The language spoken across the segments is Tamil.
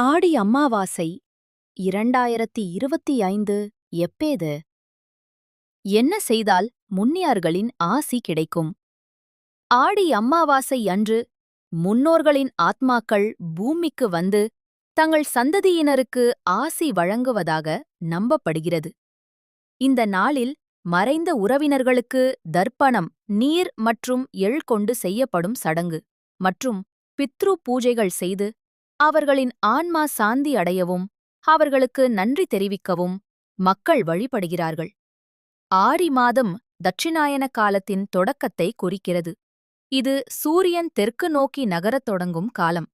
ஆடி அம்மாவாசை இரண்டாயிரத்தி இருபத்தி ஐந்து எப்பேது? என்ன செய்தால் முன்னியார்களின் ஆசி கிடைக்கும்? ஆடி அம்மாவாசை அன்று முன்னோர்களின் ஆத்மாக்கள் பூமிக்கு வந்து தங்கள் சந்ததியினருக்கு ஆசி வழங்குவதாக நம்பப்படுகிறது. இந்த நாளில் மறைந்த உறவினர்களுக்கு தர்ப்பணம் நீர் மற்றும் எள் கொண்டு செய்யப்படும் சடங்கு மற்றும் பித்ரு பூஜைகள் செய்து அவர்களின் ஆன்மா சாந்தி அடையவும் அவர்களுக்கு நன்றி தெரிவிக்கவும் மக்கள் வழிபடுகிறார்கள். ஆரி மாதம் தட்சிணாயன காலத்தின் தொடக்கத்தை குறிக்கிறது. இது சூரியன் தெற்கு நோக்கி நகரத் தொடங்கும் காலம்.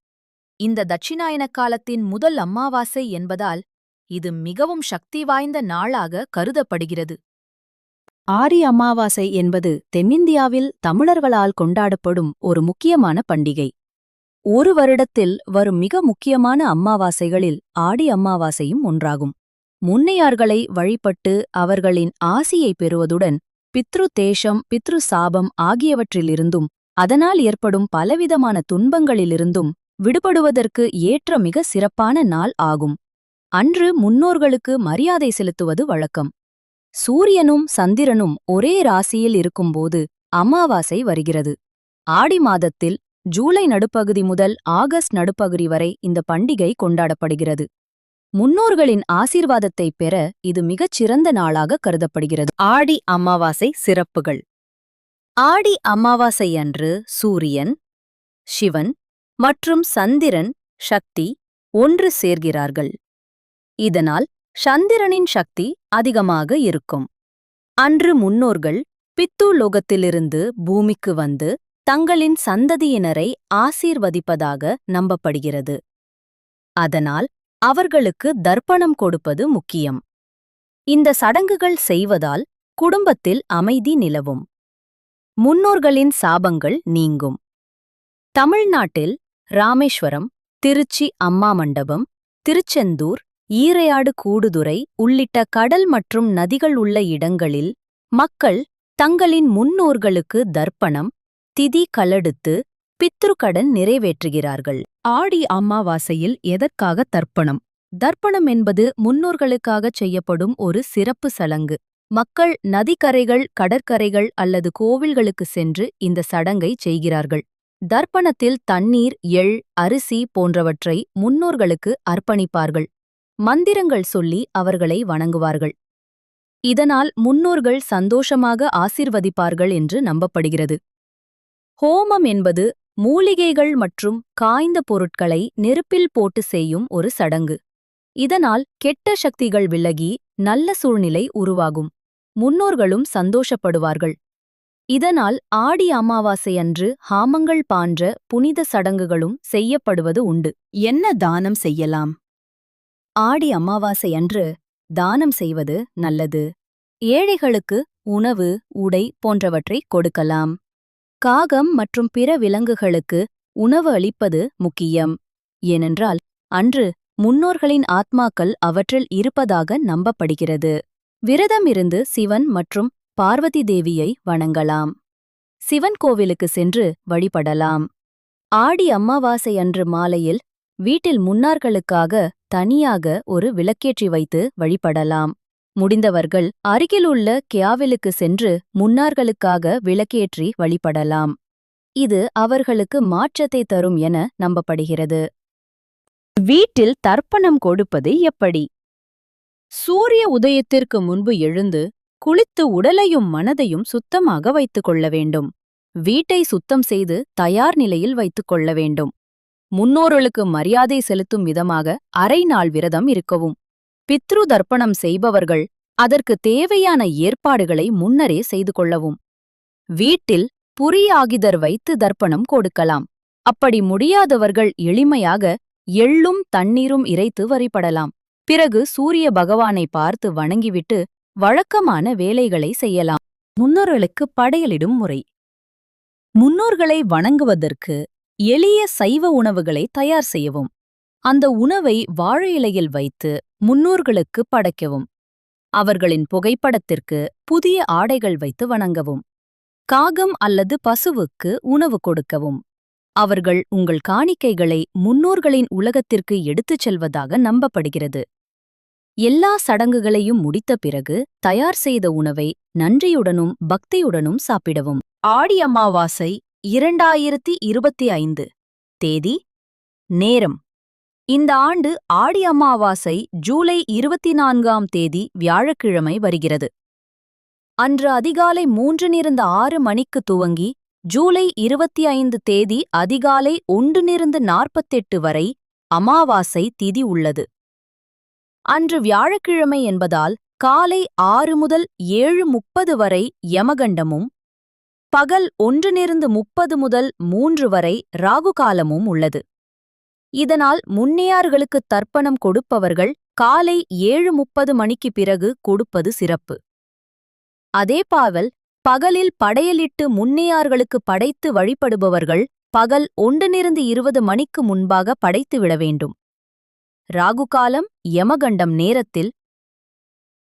இந்த தட்சிணாயன காலத்தின் முதல் அமாவாசை என்பதால் இது மிகவும் சக்தி வாய்ந்த நாளாக கருதப்படுகிறது. ஆரி அமாவாசை என்பது தென்னிந்தியாவில் தமிழர்களால் கொண்டாடப்படும் ஒரு முக்கியமான பண்டிகை. ஒரு வருடத்தில் வரும் மிக முக்கியமான அம்மாவாசைகளில் ஆடி அம்மாவாசையும் ஒன்றாகும். முன்னையார்களை வழிபட்டு அவர்களின் ஆசியை பெறுவதுடன் பித்ரு தேஷம் பித்ரு சாபம் ஆகியவற்றிலிருந்தும் அதனால் ஏற்படும் பலவிதமான துன்பங்களிலிருந்தும் விடுபடுவதற்கு ஏற்ற மிக சிறப்பான நாள் ஆகும். அன்று முன்னோர்களுக்கு மரியாதை செலுத்துவது வழக்கம். சூரியனும் சந்திரனும் ஒரே ராசியில் இருக்கும்போது அமாவாசை வருகிறது. ஆடி மாதத்தில் ஜூலை நடுப்பகுதி முதல் ஆகஸ்ட் நடுப்பகுதி வரை இந்த பண்டிகை கொண்டாடப்படுகிறது. முன்னோர்களின் ஆசீர்வாதத்தை பெற இது மிகச் சிறந்த நாளாக கருதப்படுகிறது. ஆடி அமாவாசை சிறப்புகள். ஆடி அமாவாசை அன்று சூரியன் சிவன் மற்றும் சந்திரன் சக்தி ஒன்று சேர்கிறார்கள். இதனால் சந்திரனின் சக்தி அதிகமாக இருக்கும். அன்று முன்னோர்கள் பித்தூலோகத்திலிருந்து பூமிக்கு வந்து தங்களின் சந்ததியினரை ஆசீர்வதிப்பதாக நம்பப்படுகிறது. அதனால் அவர்களுக்கு தர்ப்பணம் கொடுப்பது முக்கியம். இந்த சடங்குகள் செய்வதால் குடும்பத்தில் அமைதி நிலவும். முன்னோர்களின் சாபங்கள் நீங்கும். தமிழ்நாட்டில் ராமேஸ்வரம் திருச்சி அம்மா மண்டபம் திருச்செந்தூர் ஈரையாடு கூடுதுறை உள்ளிட்ட கடல் மற்றும் நதிகள் உள்ள இடங்களில் மக்கள் தங்களின் முன்னோர்களுக்கு தர்ப்பணம் திதி கலடுத்து பித்ருக்கடன் நிறைவேற்றுகிறார்கள். ஆடி அமாவாசையில் எதற்காக தர்ப்பணம்? தர்ப்பணம் என்பது முன்னோர்களுக்காகச் செய்யப்படும் ஒரு சிறப்பு சடங்கு மக்கள் நதிக்கரைகள் கடற்கரைகள் அல்லது கோவில்களுக்கு சென்று இந்த சடங்கை செய்கிறார்கள். தர்ப்பணத்தில் தண்ணீர் எள் அரிசி போன்றவற்றை முன்னோர்களுக்கு அர்ப்பணிப்பார்கள். மந்திரங்கள் சொல்லி அவர்களை வணங்குவார்கள். இதனால் முன்னோர்கள் சந்தோஷமாக ஆசிர்வதிப்பார்கள் என்று நம்பப்படுகிறது. ஹோமம் என்பது மூலிகைகள் மற்றும் காய்ந்த பொருட்களை நெருப்பில் போட்டு செய்யும் ஒரு சடங்கு. இதனால் கெட்ட சக்திகள் விலகி நல்ல சூழ்நிலை உருவாகும். முன்னோர்களும் சந்தோஷப்படுவார்கள். இதனால் ஆடி அமாவாசை அன்று ஹாமங்கள் பான்ற புனித சடங்குகளும் செய்யப்படுவது உண்டு. என்ன தானம் செய்யலாம்? ஆடி அமாவாசை அன்று தானம் செய்வது நல்லது. ஏழைகளுக்கு உணவு உடை போன்றவற்றை கொடுக்கலாம். காகம் மற்றும் பிற விலங்குகளுக்கு உணவு அளிப்பது முக்கியம். ஏனென்றால் அன்று முன்னோர்களின் ஆத்மாக்கள் அவற்றில் இருப்பதாக நம்பப்படுகிறது. விரதம் இருந்து சிவன் மற்றும் பார்வதி தேவியை வணங்கலாம். சிவன் கோவிலுக்கு சென்று வழிபடலாம். ஆடி அமாவாசை அன்று மாலையில் வீட்டில் முன்னார்களுக்காக தனியாக ஒரு விளக்கேற்றி வைத்து வழிபடலாம். முடிந்தவர்கள் அருகிலுள்ள கியாவிலுக்கு சென்று முன்னார்களுக்காக விளக்கேற்றி வழிபடலாம். இது அவர்களுக்கு மாற்றத்தை தரும் என நம்பப்படுகிறது. வீட்டில் தர்ப்பணம் கொடுப்பது எப்படி? சூரிய உதயத்திற்கு முன்பு எழுந்து குளித்து உடலையும் மனதையும் சுத்தமாக வைத்துக் கொள்ள வேண்டும். வீட்டை சுத்தம் செய்து தயார் நிலையில் வைத்துக் கொள்ள வேண்டும். முன்னோர்களுக்கு மரியாதை செலுத்தும் விதமாக அரை நாள் விரதம் இருக்கவும். பித்ரு தர்ப்பணம் செய்பவர்கள் அதற்கு தேவையான ஏற்பாடுகளை முன்னரே செய்து கொள்ளவும். வீட்டில் புரியாகிதர் வைத்து தர்ப்பணம் கொடுக்கலாம். அப்படி முடியாதவர்கள் எளிமையாக எள்ளும் தண்ணீரும் இறைத்து வரிபடலாம். பிறகு சூரிய பகவானை பார்த்து வணங்கிவிட்டு வழக்கமான வேலைகளை செய்யலாம். முன்னோர்களுக்கு படையலிடும் முறை. முன்னோர்களை வணங்குவதற்கு எளிய சைவ உணவுகளை தயார் செய்யவும். அந்த உணவை வாழை இலையில் வைத்து முன்னோர்களுக்கு படைக்கவும். அவர்களின் புகைப்படத்திற்கு புதிய ஆடைகள் வைத்து வணங்கவும். காகம் அல்லது பசுவுக்கு உணவு கொடுக்கவும். அவர்கள் உங்கள் காணிக்கைகளை முன்னோர்களின் உலகத்திற்கு எடுத்துச் செல்வதாக நம்பப்படுகிறது. எல்லா சடங்குகளையும் முடித்த பிறகு தயார் செய்த உணவை நன்றியுடனும் பக்தியுடனும் சாப்பிடவும். ஆடி அமாவாசை இரண்டாயிரத்தி இருபத்தி ஐந்து. தேதி. நேரம். இந்த ஆண்டு ஆடி அமாவாசை ஜூலை இருபத்தி நான்காம் தேதி வியாழக்கிழமை வருகிறது. அன்று அதிகாலை மூன்று நிறந்த ஆறு மணிக்கு துவங்கி ஜூலை இருபத்தி ஐந்து தேதி அதிகாலை ஒன்று நிறந்து நாற்பத்தெட்டு வரை அமாவாசை திதி உள்ளது. அன்று வியாழக்கிழமை என்பதால் காலை ஆறு முதல் ஏழு முப்பது வரை யமகண்டமும் பகல் ஒன்றினிருந்து முப்பது முதல் மூன்று வரை ராகுகாலமும் உள்ளது. இதனால் முன்னியார்களுக்கு தர்ப்பணம் கொடுப்பவர்கள் காலை ஏழு முப்பது மணிக்கு பிறகு கொடுப்பது சிறப்பு. அதேபாவல் பகலில் படையலிட்டு முன்னியார்களுக்கு படைத்து வழிபடுபவர்கள் பகல் ஒன்றினிருந்து இருபது மணிக்கு முன்பாக படைத்து விட வேண்டும். ராகுகாலம் யமகண்டம் நேரத்தில்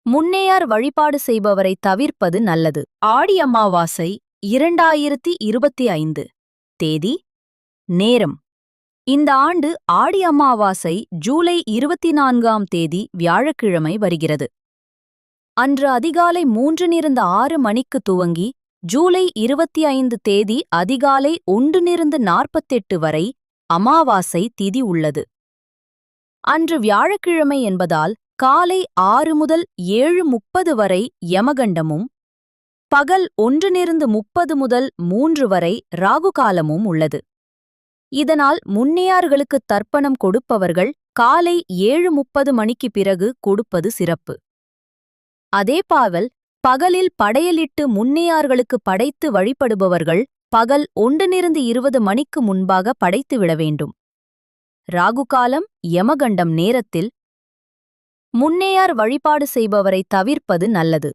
முன்னேயார் வழிபாடு செய்பவரை தவிர்ப்பது நல்லது. ஆடி அமாவாசை இரண்டாயிரத்தி இருபத்தி ஐந்து. தேதி நேரம். இந்த ஆண்டு ஆடி அமாவாசை ஜூலை இருபத்தி நான்காம் தேதி வியாழக்கிழமை வருகிறது. அன்று அதிகாலை மூன்று நிறந்த ஆறு மணிக்கு துவங்கி ஜூலை இருபத்தி ஐந்து தேதி அதிகாலை ஒன்று நிறந்து நாற்பத்தெட்டு வரை அமாவாசை திதி உள்ளது. அன்று வியாழக்கிழமை என்பதால் காலை ஆறு முதல் ஏழு முப்பது வரை யமகண்டமும் பகல் ஒன்றினிருந்து முப்பது முதல் மூன்று வரை ராகுகாலமும் உள்ளது. இதனால் முன்னியார்களுக்கு தர்ப்பணம் கொடுப்பவர்கள் காலை ஏழு முப்பது மணிக்கு பிறகு கொடுப்பது சிறப்பு. அதேபாவல் பகலில் படையலிட்டு முன்னியார்களுக்கு படைத்து வழிபடுபவர்கள் பகல் ஒன்றினிருந்து இருபது மணிக்கு முன்பாக படைத்து விட வேண்டும். ராகுகாலம் யமகண்டம் நேரத்தில் முன்னேயார் வழிபாடு செய்பவரை தவிர்ப்பது நல்லது.